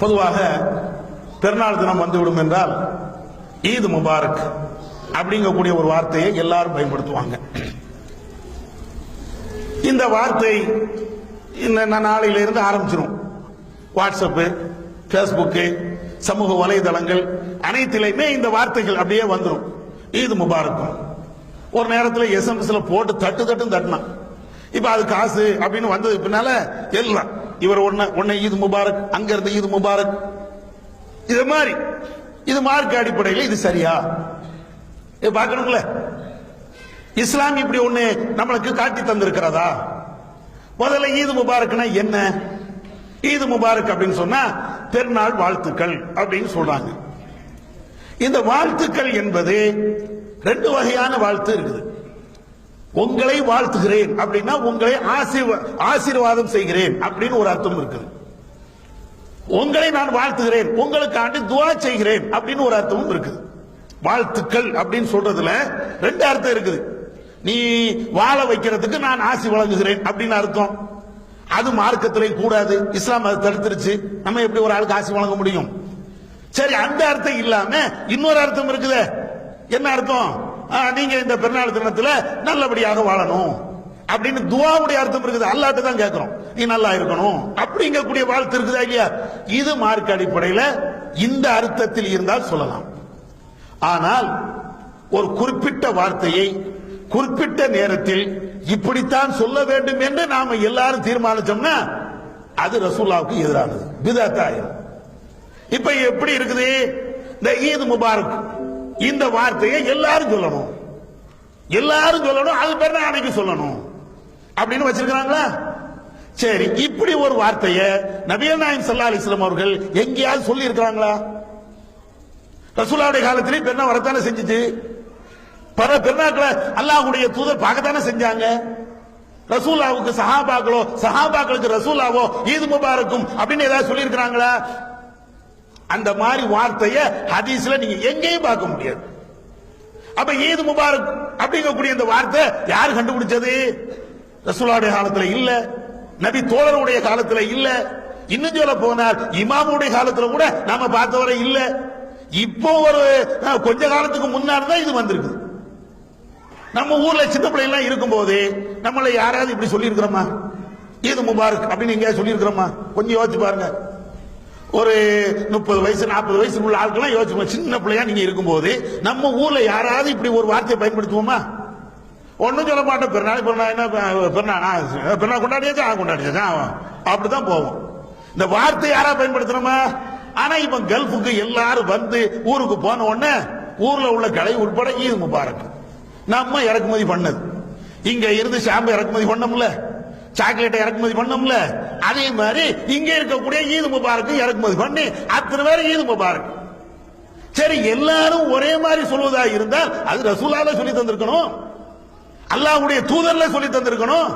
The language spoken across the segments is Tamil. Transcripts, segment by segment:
பொதுவாக பெருநாள் தினம் வந்துவிடும் என்றால் ஈத் முபாரக் அப்படிங்கக்கூடிய ஒரு வார்த்தையை எல்லாரும் பயன்படுத்துவாங்க. இந்த வார்த்தை இந்த நா- நாளையில இருந்து வாட்ஸ்அப்பு ஃபேஸ்புக்கு சமூக வலைதளங்கள் அனைத்திலையுமே இந்த வார்த்தைகள் அப்படியே வந்துடும் ஈத் முபாரக்கும் ஒரு நேரத்தில் எஸ்எம்எஸ்ல போட்டு தட்டு தட்டுன்னு தட்டினான். இப்ப அது காசு அப்படின்னு வந்தது பின்னால எல்லாம் இவர் ஒன்ன ஒன்ன ஈது முபாரக் அங்க இருந்து ஈது முபாரக். இது மாதிரி இது மார்க் அடிப்படையில் இது சரியா? இது பார்க்கணுங்களே இஸ்லாம் இப்படி ஒண்ணு நம்மளுக்கு காட்டி தந்திருக்கிறதா? முதல்ல ஈது முபாரக்னா என்ன? ஈது முபாரக் அப்படின்னு சொன்னா பெருநாள் வாழ்த்துக்கள் அப்படின்னு சொல்றாங்க. இந்த வாழ்த்துக்கள் என்பது ரெண்டு வகையான வாழ்த்து இருக்குது. உங்களை வாழ்த்துகிறேன் அப்படின்னா உங்களை ஆசீர்வாதம் செய்கிறேன் அப்படின்னு ஒரு அர்த்தம் இருக்குது. உங்களை நான் வாழ்த்துகிறேன் உங்களுக்காண்டி துவா செய்கிறேன் அப்படின்னு ஒரு அர்த்தமும் இருக்குது. வாழ்த்துக்கள் அப்படின்னு சொல்றதுல ரெண்டு அர்த்தம் இருக்குது. நீ வாழ வைக்கிறதுக்கு நான் ஆசி வழங்குகிறேன் அப்படின்னு அர்த்தம். அது மார்க்கத்திலே கூடாது இஸ்லாம் அதை தடுத்துருச்சு. நம்ம எப்படி ஒரு ஆளுக்கு ஆசி வழங்க முடியும்? சரி அந்த அர்த்தம் இல்லாம இன்னொரு அர்த்தம் இருக்குதே. என்ன அர்த்தம்? நீங்க இந்த பெருநாள் தினத்துல நல்லபடியாக வாழணும். அப்படின்னு துவாவுடைய அர்த்தம் இருக்குது. அல்லாட்டு தான் கேட்கிறோம் நீ நல்லா இருக்கணும். அப்படிங்கக்கூடிய வாழ்த்து இருக்குதா இல்லையா? இது மார்க் அடிப்படையில் இந்த அர்த்தத்தில் இருந்தால் சொல்லலாம். ஆனால் ஒரு குறிப்பிட்ட வார்த்தையை குறிப்பிட்ட நேரத்தில் இப்படித்தான் சொல்ல வேண்டும் என்று நாம எல்லாரும் தீர்மானிச்சோம்னா அது ரசூல்லாவுக்கு எதிரானது. பிதாத்தாயிரம். இப்ப எப்படி இருக்குது? இந்த ஈத் முபாரக். இந்த வார்த்தையை எல்லாரும் சொல்லணும். எல்லாரும் சொல்லணும் அது பேர் அன்னைக்கு சொல்லணும். அப்படின்னு வச்சிருக்கிறாங்களா? சரி இப்படி ஒரு வார்த்தையை நபியல் நாயம் சல்லா அலிஸ்லாம் அவர்கள் எங்கேயாவது சொல்லி இருக்கிறாங்களா ரசூலாவுடைய காலத்திலே பெருநா வரத்தானே செஞ்சுச்சு. பல பெருநாக்களை அல்லாஹுடைய தூதர் பார்க்கத்தானே செஞ்சாங்க. ரசூலாவுக்கு சஹாபாக்களோ சஹாபாக்களுக்கு ரசூலாவோ ஈது முபாரக்கும் அப்படின்னு ஏதாவது சொல்லி இருக்கிறாங்களா அந்த மாதிரி வார்த்தையை ஹதீஸ்ல நீங்க எங்கேயும் பார்க்க முடியாது. அப்ப ஈது முபாரக் அப்படிங்கக்கூடிய இந்த வார்த்தை யார் கண்டுபிடிச்சது? ரசூலாவுடைய காலத்துல இல்ல. நபி தோழருடைய காலத்துல இல்ல. இன்னும் சொல்ல போனால் இமாமுடைய காலத்துல கூட நாம பார்த்தவரை இல்ல. இப்போ ஒரு கொஞ்ச காலத்துக்கு முன்னாடி தான் இது வந்திருக்கு நம்ம ஊர்ல சின்ன பிள்ளைங்க இருக்கும்போது நம்மளை யாராவது இப்படி சொல்லி இருக்கிறோமா ஈது முபாரக் அப்படின்னு எங்கேயாவது சொல்லி இருக்கிறோமா கொஞ்சம் யோசிச்சு பாருங்க. ஒரு முப்பது வயசு நாற்பது வயசு உள்ள ஆட்கள்லாம் யோசிப்போம். சின்ன பிள்ளையா நீங்க இருக்கும்போது நம்ம ஊர்ல யாராவது இப்படி ஒரு வார்த்தையை பயன்படுத்துவோமா? ஒன்றும் சொல்ல மாட்டோம். பிறநாள் பிறநாள் என்ன பிறநாள் பிறநாள் கொண்டாடியாச்சா? ஆ, கொண்டாடியாச்சா? அப்படிதான் போவோம். இந்த வார்த்தை யாரா பயன்படுத்தணுமா? ஆனா இப்ப கல்ஃபுக்கு எல்லாரும் வந்து ஊருக்கு போன உடனே ஊர்ல உள்ள கடை உட்பட ஈது முபாரக் நம்ம இறக்குமதி பண்ணது. இங்க இருந்து ஷாம்பு இறக்குமதி பண்ணோம்ல. சாக்லேட்டை இறக்குமதி பண்ணோம்ல? அதே மாதிரி இங்க இருக்கக்கூடிய ஈது முபாரக்கு இறக்குமதி பண்ணி அத்தனை பேர் ஈது முபாரக். சரி எல்லாரும் ஒரே மாதிரி சொல்வதா இருந்தால் அது ரசூலால சொல்லி தந்திருக்கணும். அல்லாஹ்வுடைய தூதர்ல சொல்லி தந்திருக்கணும்.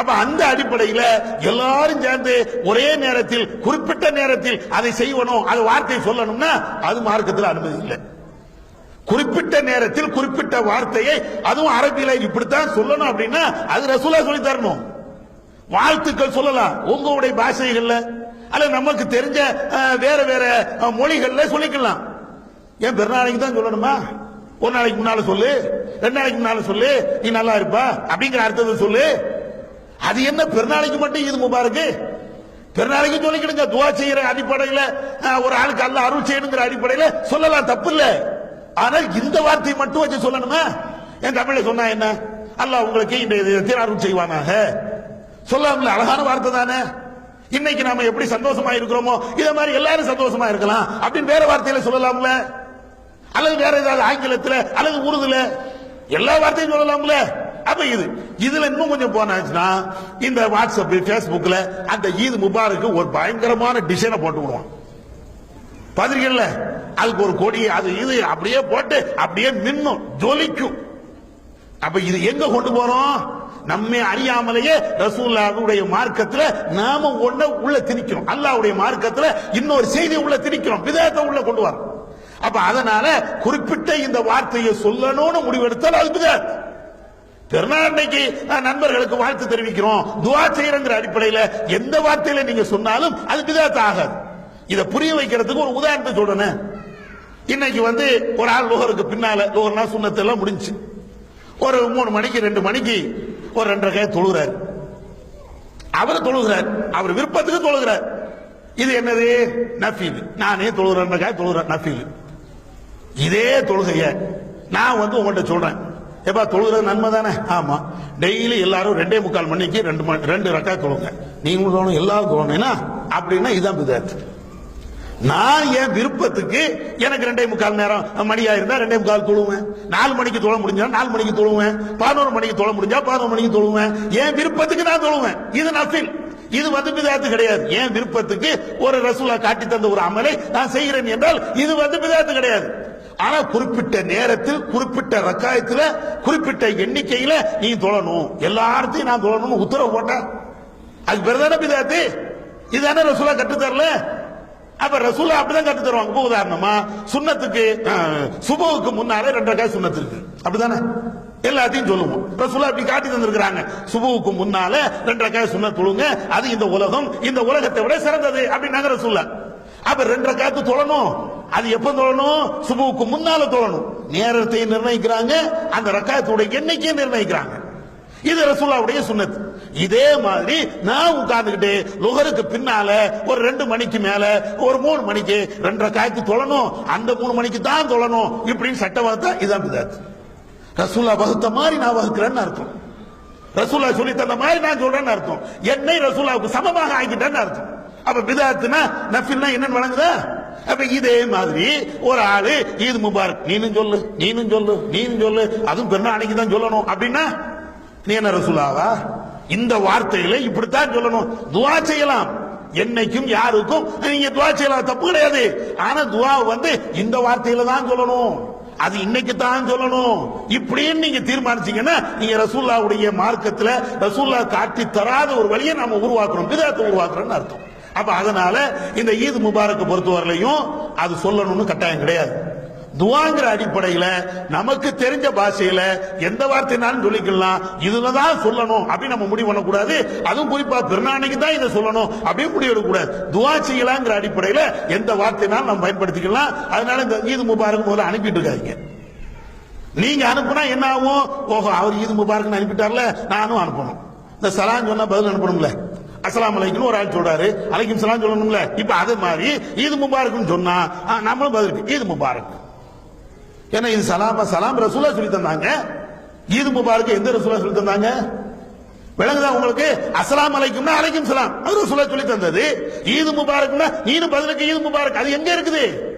அப்ப அந்த அடிப்படையில் எல்லாரும் சேர்ந்து ஒரே நேரத்தில் குறிப்பிட்ட நேரத்தில் அதை செய்வனும் அது வார்த்தை சொல்லணும்னா அது மார்க்கத்தில் அனுமதி இல்லை. குறிப்பிட்ட நேரத்தில் குறிப்பிட்ட வார்த்தையை அதுவும் அரபியில இப்படித்தான் சொல்லணும் அப்படின்னா அது ரசூலா சொல்லி தரணும். வாழ்த்துக்கள் சொல்லலாம். உங்களுடைய பாஷைகள்ல அல்ல நமக்கு தெரிஞ்ச வேற வேற மொழிகள்ல சொல்லிக்கலாம். ஏன் பெருநாளைக்கு தான் சொல்லணுமா? ஒரு நாளைக்கு முன்னால சொல்லு ரெண்டு நாளைக்கு முன்னால சொல்லு நீ நல்லா இருப்பா அப்படிங்கிற அர்த்தத்தை சொல்லு. அது என்ன பெருநாளைக்கு மட்டும் இது முபாருக்கு பெருநாளைக்கு சொல்லிக்கிடுங்க துவா செய்யற அடிப்படையில ஒரு ஆளுக்கு அல்ல அருள் செய்யணுங்கிற அடிப்படையில சொல்லலாம் தப்பு இல்ல ஆனால் இந்த வார்த்தையை மட்டும் வச்சு சொல்லணுமா? என் தமிழ்ல சொன்னா என்ன? அல்ல உங்களுக்கு இந்த இதை அருள் செய்வானாக. சொல்லாமல அழகான வார்த்தை தானே? இன்னைக்கு நாம எப்படி சந்தோஷமா இருக்கிறோமோ இத மாதிரி எல்லாரும் சந்தோஷமா இருக்கலாம் அப்படின்னு வேற வார்த்தையில சொல்லலாம்ல? அல்லது வேற ஏதாவது ஆங்கிலத்துல அல்லது உருதுல? எல்லா வார்த்தையும் சொல்லலாம்ல? அப்ப இது இதுல இன்னும் கொஞ்சம் போனாச்சுன்னா இந்த வாட்ஸ்அப் பேஸ்புக்ல அந்த ஈத் முபாருக்கு ஒரு பயங்கரமான டிசைனை போட்டு விடுவான். பதிரிகள்ல அதுக்கு ஒரு கொடி அது இது அப்படியே போட்டு அப்படியே மின்னும் ஜொலிக்கும். அப்ப இது எங்க கொண்டு போறோம்? நம்மை அறியாமலேயே ரசூல்லாவுடைய மார்க்கத்துல நாம ஒண்ண உள்ள திணிக்கிறோம். அல்லாஹ்வுடைய மார்க்கத்துல இன்னொரு செய்தி உள்ள திணிக்கிறோம். விதத்தை உள்ள கொண்டு வரோம் அப்ப அதனால குறிப்பிட்ட இந்த வார்த்தையை சொல்லணும்னு முடிவெடுத்தால் அது விதத் பெருநாள் நண்பர்களுக்கு வாழ்த்து தெரிவிக்கிறோம். துவா செய்யறங்கிற அடிப்படையில எந்த வார்த்தையில நீங்க சொன்னாலும் அது விதத் ஆகாது இதை புரிய வைக்கிறதுக்கு ஒரு உதாரணத்தை சொல்றேன். இன்னைக்கு வந்து ஒரு ஆள் லோகருக்கு பின்னால லோகர்னா சுண்ணத்தெல்லாம் முடிஞ்சு ஒரு மூணு மணிக்கு ரெண்டு மணிக்கு ஒரு ரெண்டரை கை தொழுகிறார். அவர் தொழுகிறார். அவர் விருப்பத்துக்கு தொழுகிறார். இது என்னது? நஃபீல். நானே தொழுகிறேன் காய் தொழுகிறேன் நஃபீல். இதே தொழுகைய நான் வந்து உங்கள்கிட்ட சொல்றேன். ஏப்பா தொழுகிறது நன்மை தானே? ஆமா. டெய்லி எல்லாரும் ரெண்டே முக்கால் மணிக்கு ரெண்டு ரெண்டு ரெக்கா தொழுங்க. நீங்களும் தொழணும் எல்லாரும் தொழணும்னா அப்படின்னா இதுதான் பிதாத்து நான் என் விருப்பத்துக்கு எனக்கு ரெண்டே முக்கால் நேரம் மணியா இருந்தா ரெண்டே முக்கால் தொழுவேன். நாலு மணிக்கு தொழ முடிஞ்சா நாலு மணிக்கு தொழுவேன். பதினோரு மணிக்கு தொழ முடிஞ்சா பதினோரு மணிக்கு தொழுவேன். என் விருப்பத்துக்கு நான் தொழுவேன். இது நசில் இது வந்து பிதாத்து கிடையாது. என் விருப்பத்துக்கு ஒரு ரசூலா காட்டி தந்த ஒரு அமலை நான் செய்கிறேன் என்றால் இது வந்து பிதாத்து கிடையாது. ஆனா குறிப்பிட்ட நேரத்தில் குறிப்பிட்ட ரக்காயத்துல குறிப்பிட்ட எண்ணிக்கையில நீ தொழணும். எல்லார்த்தையும் நான் தொழணும்னு உத்தரவு போட்டேன். அது பேர் தானே பிதாத்து? இதுதானே ரசூலா கட்டு அப்ப ரசூலா அப்படிதான் கத்து தருவாங்க. இப்போ உதாரணமா சுண்ணத்துக்கு சுபுவுக்கு முன்னாலே ரெண்டரை காய் சுண்ணத்து இருக்கு. அப்படிதானே? எல்லாத்தையும் சொல்லுவோம். ரசூலா அப்படி காட்டி தந்திருக்கிறாங்க. சுபுவுக்கு முன்னால ரெண்டரை காய் சுண்ணத் தொழுங்க அது இந்த உலகம் இந்த உலகத்தை விட சிறந்தது அப்படின்னாங்க ரசூலா. அப்ப ரெண்டரை காத்து தொழணும். அது எப்ப தொழணும்? சுபுவுக்கு முன்னால தொழணும். நேரத்தை நிர்ணயிக்கிறாங்க. அந்த ரக்காயத்துடைய எண்ணிக்கையை நிர்ணயிக்கிறாங்க. இது ரசூல்லாவுடைய சுண்ணத் இதே மாதிரி நான் உட்கார்ந்துக்கிட்டு லுகருக்கு பின்னால ஒரு ரெண்டு மணிக்கு மேல ஒரு மூணு மணிக்கு ரெண்டரை காய்க்கு தொழணும் அந்த மூணு மணிக்கு தான் தொழணும் இப்படின்னு சட்டம் வகுத்தா இதான் பிதாத். ரசூல்லா வகுத்த மாதிரி நான் வகுக்கிறேன்னு அர்த்தம். ரசூல்லா சொல்லி தந்த மாதிரி நான் சொல்றேன்னு அர்த்தம். என்னை ரசூல்லாவுக்கு சமமாக ஆகிட்டேன்னு அர்த்தம். அப்ப பிதாத்துனா நஃபில்னா என்னன்னு வழங்குதா? அப்ப இதே மாதிரி ஒரு ஆளு ஈது முபாரக் நீனும் சொல்லு நீனும் சொல்லு நீனும் சொல்லு அதுவும் பெருநாளைக்கு தான் சொல்லணும். அப்படின்னா நீ என்ன ரசூலாவா? இந்த வார்த்தையில இப்படித்தான் சொல்லணும். துவா செய்யலாம். என்னைக்கும் யாருக்கும் நீங்க துவா செய்யலாம். தப்பு கிடையாது. ஆனா துவா வந்து இந்த வார்த்தையில தான் சொல்லணும். அது இன்னைக்கு தான் சொல்லணும். இப்படின்னு நீங்க தீர்மானிச்சீங்கன்னா நீங்க ரசூல்லாவுடைய மார்க்கத்துல ரசூல்லா காட்டி தராத ஒரு வழியை நம்ம உருவாக்குறோம். விதத்தை உருவாக்குறோம்னு அர்த்தம். அப்ப அதனால இந்த ஈத் முபாரக்கு பொறுத்தவரையிலையும் அது சொல்லணும்னு கட்டாயம் கிடையாது. துவாங்கிற அடிப்படையில நமக்கு தெரிஞ்ச பாஷையில எந்த வார்த்தைனாலும் சொல்லிக்கலாம் இதுலதான் சொல்லணும் அப்படின்னு நம்ம முடிவு பண்ணக்கூடாது. அதுவும் குறிப்பா திருநாணிக்கு தான் இதை சொல்லணும் அப்படின்னு முடிவு எடுக்கக்கூடாது. துவா செய்யலாங்கிற அடிப்படையில எந்த வார்த்தைனாலும் நம்ம பயன்படுத்திக்கலாம். அதனால இந்த ஈது முபாரக் முதல்ல அனுப்பிட்டு இருக்காதிங்க. நீங்க அனுப்புனா என்ன ஆகும்? ஓஹோ அவர் ஈது முபாரக் அனுப்பிட்டார்ல நானும் அனுப்பணும். இந்த சலான் சொன்னா பதில் அனுப்பணும்ல. அஸ்லாம் அலைக்கும் ஒரு ஆள் சொல்றாரு. அலைக்கும் சலாம் சொல்லணும்ல. இப்ப அது மாதிரி ஈது முபாரக்னு சொன்னா நம்மளும் பதில் ஈது முபாரக். ஏன்னா இது சலாம சலாம் ரசூலா சொல்லி தந்தாங்க. ஈது முபாரக் எந்த ரசூலா சொல்லி தந்தாங்க? விளங்குதா உங்களுக்கு? அஸ்ஸலாமு அலைக்கும்னா அலைக்கும் சலாம். அது ரசூலா சொல்லி தந்தது. ஈது முபாரக்னா நீனும் பதிலுக்கு ஈது முபாரக். அது எங்க இருக்குது?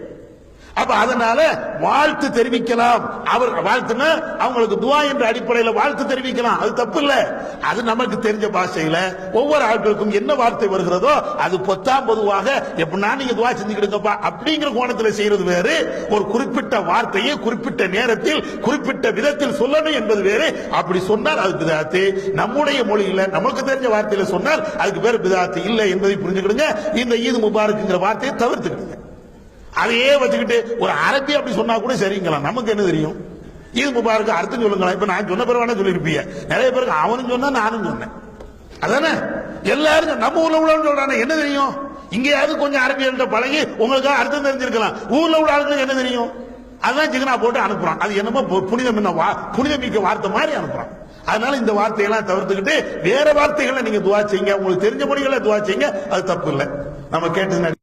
அப்ப அதனால வாழ்த்து தெரிவிக்கலாம். அவர் வாழ்த்துனா அவங்களுக்கு துவா என்ற அடிப்படையில வாழ்த்து தெரிவிக்கலாம். அது தப்பு இல்ல. அது நமக்கு தெரிஞ்ச பாஷையில ஒவ்வொரு ஆட்களுக்கும் என்ன வார்த்தை வருகிறதோ அது பொத்தாம் பொதுவாக எப்படின்னா நீங்க துவா செஞ்சுக்கிடுங்கப்பா அப்படிங்கிற கோணத்துல செய்யறது வேறு. ஒரு குறிப்பிட்ட வார்த்தையை குறிப்பிட்ட நேரத்தில் குறிப்பிட்ட விதத்தில் சொல்லணும் என்பது வேறு. அப்படி சொன்னால் அது பிதாத்து. நம்முடைய மொழியில நமக்கு தெரிஞ்ச வார்த்தையில சொன்னால் அதுக்கு பேர் பிதாத்து இல்லை என்பதை புரிஞ்சுக்கிடுங்க. இந்த ஈது முபாரக்குங்கிற வார்த்தையை தவிர்த்துக்கிடுங்க. அதையே வச்சுக்கிட்டு ஒரு அரபி அப்படி சொன்னா கூட சரிங்களா? நமக்கு என்ன தெரியும்? இது முபாருக்கு அர்த்தம் சொல்லுங்களா? இப்ப நான் சொன்ன பிறகு வேணா சொல்லியிருப்பீங்க. நிறைய பேருக்கு அவனும் சொன்னா நானும் சொன்னேன். அதானே? எல்லாரும் நம்ம ஊர்ல உள்ளவங்க சொல்றாங்க என்ன தெரியும்? இங்கேயாவது கொஞ்சம் அரபியல்கிட்ட பழகி உங்களுக்கு அர்த்தம் தெரிஞ்சிருக்கலாம். ஊர்ல உள்ள ஆளுங்களுக்கு என்ன தெரியும்? அதான் சிக்கனா போட்டு அனுப்புறான். அது என்னமோ புனிதம் என்ன புனிதம் மிக்க வார்த்தை மாதிரி அனுப்புறான். அதனால இந்த வார்த்தையெல்லாம் தவிர்த்துக்கிட்டு வேற வார்த்தைகளை நீங்க துவா செய்யுங்க. உங்களுக்கு தெரிஞ்ச மொழிகளை துவா செய்யுங்க. அது தப்பு இல்லை. நம்ம கேட்டது